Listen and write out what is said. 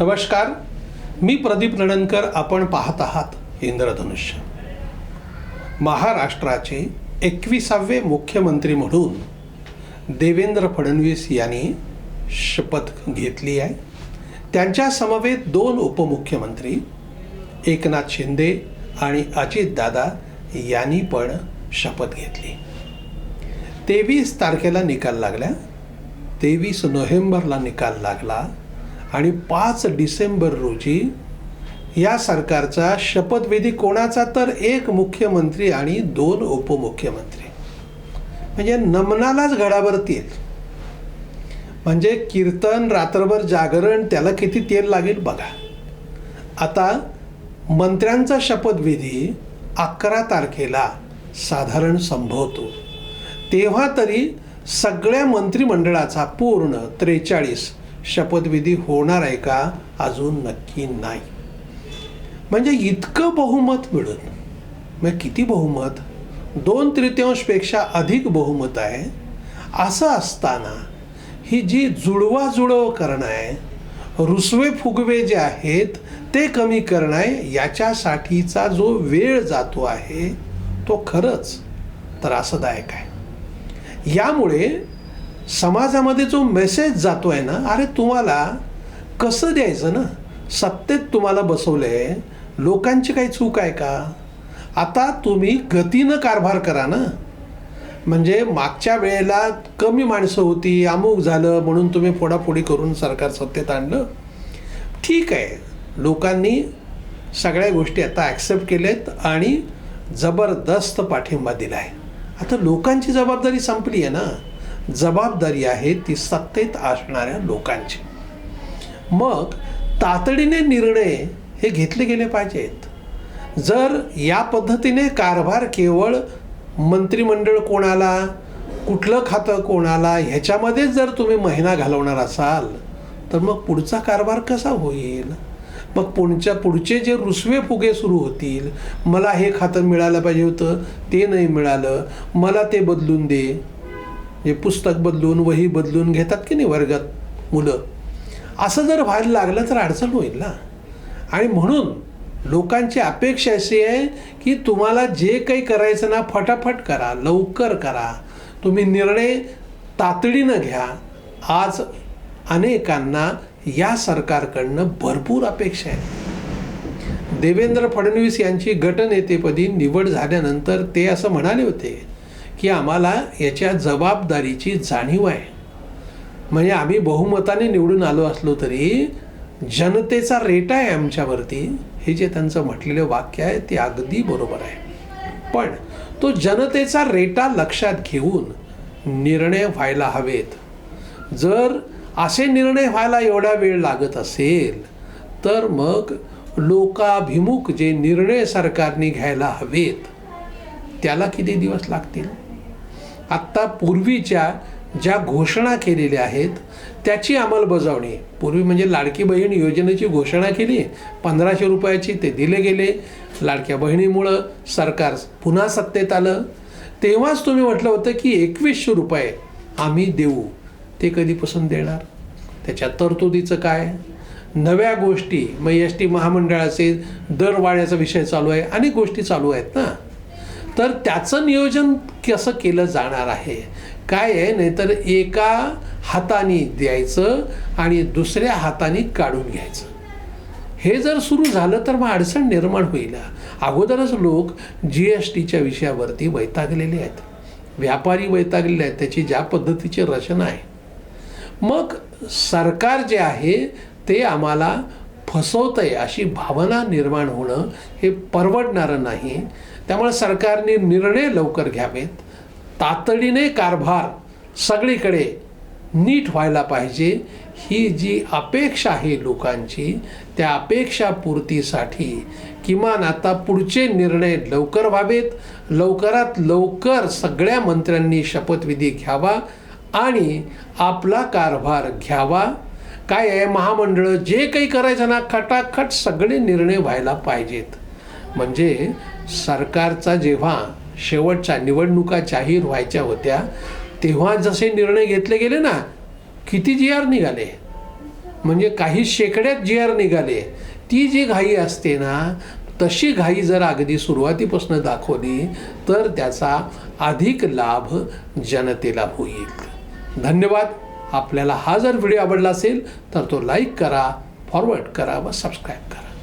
नमस्कार मी प्रदीप नणनकर आपण पाहत आहात इंद्रधनुष्य. महाराष्ट्राचे एकविसावे मुख्यमंत्री म्हणून देवेंद्र फडणवीस यांनी शपथ घेतली आहे. त्यांच्या समवेत दोन उपमुख्यमंत्री एकनाथ शिंदे आणि अजितदादा यांनी पण शपथ घेतली. तेवीस तारखेला निकाल लागल्या तेवीस नोव्हेंबरला निकाल लागला आणि पाच डिसेंबर रोजी या सरकारचा शपथविधी कोणाचा तर एक मुख्यमंत्री आणि दोन उपमुख्यमंत्री. म्हणजे नमनालाच घडाभर तेल म्हणजे कीर्तन रात्रभर जागरण त्याला किती तेल लागेल बघा. आता मंत्र्यांचा शपथविधी अकरा तारखेला साधारण संभवतो. तेव्हा तरी सगळ्या मंत्रिमंडळाचा पूर्ण त्रेचाळीस शपथविधी होणार आहे का? अजून नक्की नाही. म्हणजे इतकं बहुमत मिळून मग म्हणजे किती बहुमत? दोन तृतीयांशपेक्षा अधिक बहुमत आहे. असं असताना ही जी जुळवाजुळव करणं आहे रुसवे फुगवे जे आहेत ते कमी करणं आहे याच्यासाठीचा जो वेळ जातो आहे तो खरंच त्रासदायक आहे. यामुळे समाजामध्ये जो मेसेज जातो आहे ना अरे तुम्हाला कसं द्यायचं ना? सत्तेत तुम्हाला बसवलं आहे लोकांची काही चूक आहे का? आता तुम्ही गतीनं कारभार करा ना. म्हणजे मागच्या वेळेला कमी माणसं होती अमुक झालं म्हणून तुम्ही फोडाफोडी करून सरकार सत्तेत आणलं. ठीक आहे लोकांनी सगळ्या गोष्टी आता ॲक्सेप्ट केल्यात आणि जबरदस्त पाठिंबा दिला आहे आता लोकांची जबाबदारी संपली आहे ना. जबाबदारी आहे ती सत्तेत असणाऱ्या लोकांची. मग तातडीने निर्णय हे घेतले गेले पाहिजेत. जर या पद्धतीने कारभार केवळ मंत्रिमंडळ कोणाला कुठलं खातं कोणाला ह्याच्यामध्येच जर तुम्ही महिना घालवणार असाल तर मग पुढचा कारभार कसा होईल? मग पुढच्या पुढचे जे रुसवे फुगे सुरू होतील मला हे खातं मिळालं पाहिजे होतं ते नाही मिळालं मला ते बदलून दे जे पुस्तक बदलून वही बदलून घेतात की नाही वर्गात मुलं? असं जर व्हायला लागलं तर अडचण होईल ना. आणि म्हणून लोकांची अपेक्षा अशी आहे की तुम्हाला जे काही करायचं ना फटाफट करा लवकर करा. तुम्ही निर्णय तातडीनं घ्या. आज अनेकांना या सरकारकडनं भरपूर अपेक्षा आहे देवेंद्र फडणवीस यांची गटनेतेपदी निवड झाल्यानंतर ते असं म्हणाले होते की आम्हाला याच्या जबाबदारीची जाणीव आहे. म्हणजे आम्ही बहुमताने निवडून आलो असलो तरी जनतेचा रेटा आहे आमच्यावरती हे जे त्यांचं म्हटलेलं वाक्य आहे ते अगदी बरोबर आहे. पण तो जनतेचा रेटा लक्षात घेऊन निर्णय व्हायला हवेत. जर असे निर्णय व्हायला एवढा वेळ लागत असेल तर मग लोकाभिमुख जे निर्णय सरकारने घ्यायला हवेत त्याला किती दिवस लागतील? आत्ता पूर्वीच्या ज्या घोषणा केलेल्या आहेत त्याची अंमलबजावणी. पूर्वी म्हणजे लाडकी बहीण योजनेची घोषणा केली पंधराशे रुपयाची ते दिले गेले. लाडक्या बहिणीमुळं सरकार पुन्हा सत्तेत आलं. तेव्हाच तुम्ही म्हटलं होतं की एकवीसशे रुपये आम्ही देऊ. ते कधीपासून देणार? त्याच्या तरतुदीचं काय? नव्या गोष्टी मग एस टी महामंडळाचे दर वाढण्याचा विषय चालू आहे. अनेक गोष्टी चालू आहेत ना? तर त्याचं नियोजन कसं केलं जाणार आहे? काय आहे? नाहीतर एका हाताने द्यायचं आणि दुसऱ्या हाताने काढून घ्यायचं. हे जर सुरू झालं तर मग अडचण निर्माण होईल. अगोदरच लोक जी एस टीच्या विषयावरती वैतागलेले आहेत. व्यापारी वैतागलेले आहेत. त्याची ज्या पद्धतीची रचना आहे. मग सरकार जे आहे ते आम्हाला फसवतं आहे अशी भावना निर्माण होणं हे परवडणारं नाही. त्यामुळे सरकारने निर्णय लवकर घ्यावेत. तातडीने कारभार सगळीकडे नीट व्हायला पाहिजे. ही जी अपेक्षा आहे लोकांची त्या अपेक्षापूर्तीसाठी किमान आता पुढचे निर्णय लवकर व्हावेत. लवकरात लवकर सगळ्या मंत्र्यांनी शपथविधी घ्यावा आणि आपला कारभार घ्यावा. काय आहे महामंडळं जे काही करायचं ना खटाखट सगळे निर्णय व्हायला पाहिजेत. म्हणजे सरकारचा जेव्हा शेवटच्या निवडणुका जाहीर व्हायच्या होत्या तेव्हा जसे निर्णय घेतले गेले ना किती जी आर निघाले? म्हणजे काही शेकड्यात जी आर निघाले. ती जी घाई असते ना तशी घाई जर अगदी सुरुवातीपासून दाखवली तर त्याचा अधिक लाभ जनतेला होईल. धन्यवाद. आपल्याला हा जर व्हिडिओ आवडला असेल तर तो लाईक करा फॉरवर्ड करा व सबस्क्राईब करा.